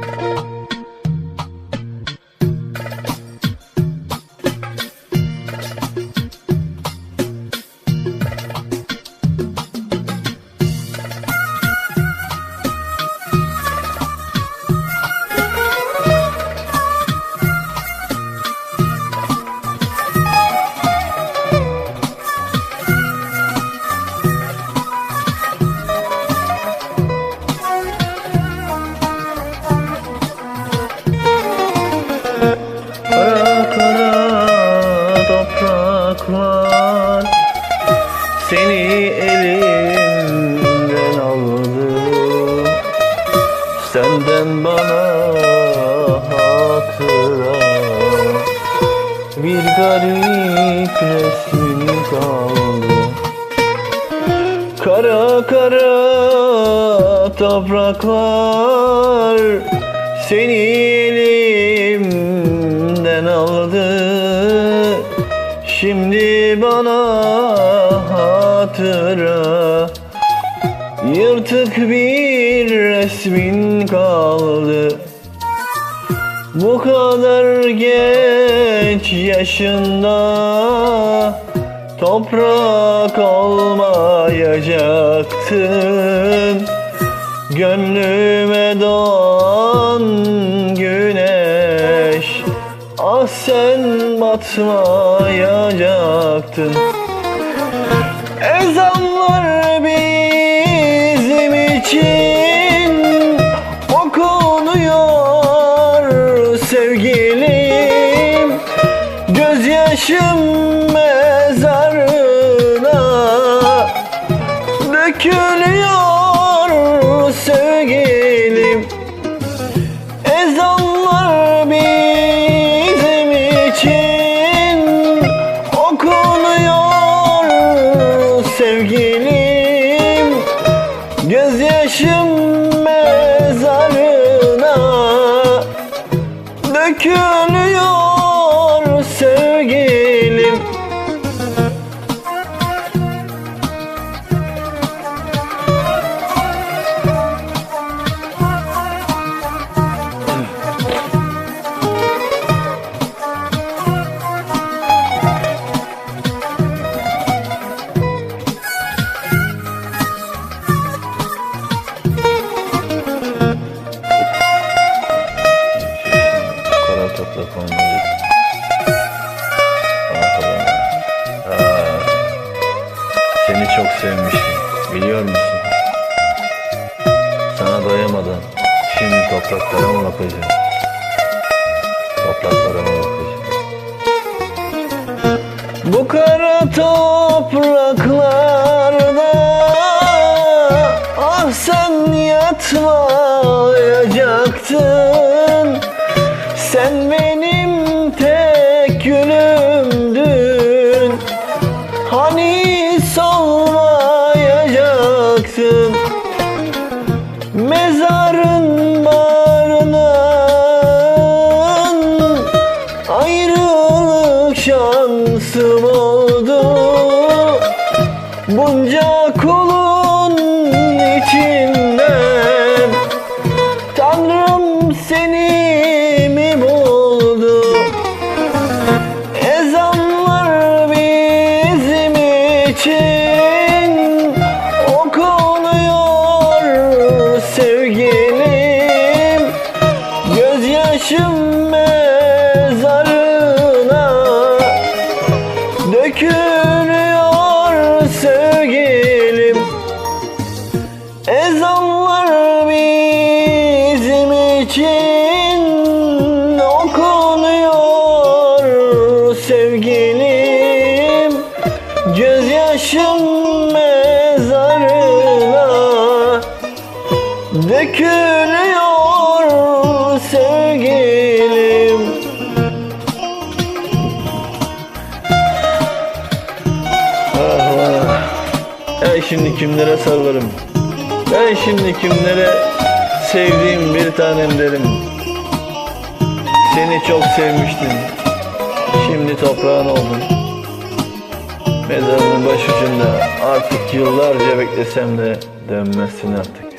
Kara Seni elimden aldı Senden bana hatıra. Bir garip resmin kaldı. Kara kara topraklar Seni elimden aldı Şimdi bana hatıra. Yırtık bir resmin kaldı. Bu kadar genç yaşında Toprak olmayacaktın. Gönlüme doğan güneş Ah sen batmayacaktın. Ezanlar bizim için okunuyor sevgilim. Gözyaşım mezarına dökülüyor sevgilim dökülüyor Olmalı. Seni çok sevmiştim. Biliyor musun? Sana doyamadan şimdi topraklara mı bakacağım? Topraklara mı bakacağım? Bu kara topraklarda Ah sen yatmayacaktın Gözyaşım mezarına dökülüyor sevgilim. Ezanlar bizim için okunuyor sevgilim. Gözyaşım mezarına dökülüyor sevgilim. Ah ah. Ben şimdi kimlere sarılırım? Ben şimdi kimlere sevdiğim bir tanem derim? Seni çok sevmiştim. Şimdi toprağın oldum. Mezarının başucunda artık yıllarca beklesem de dönmezsin artık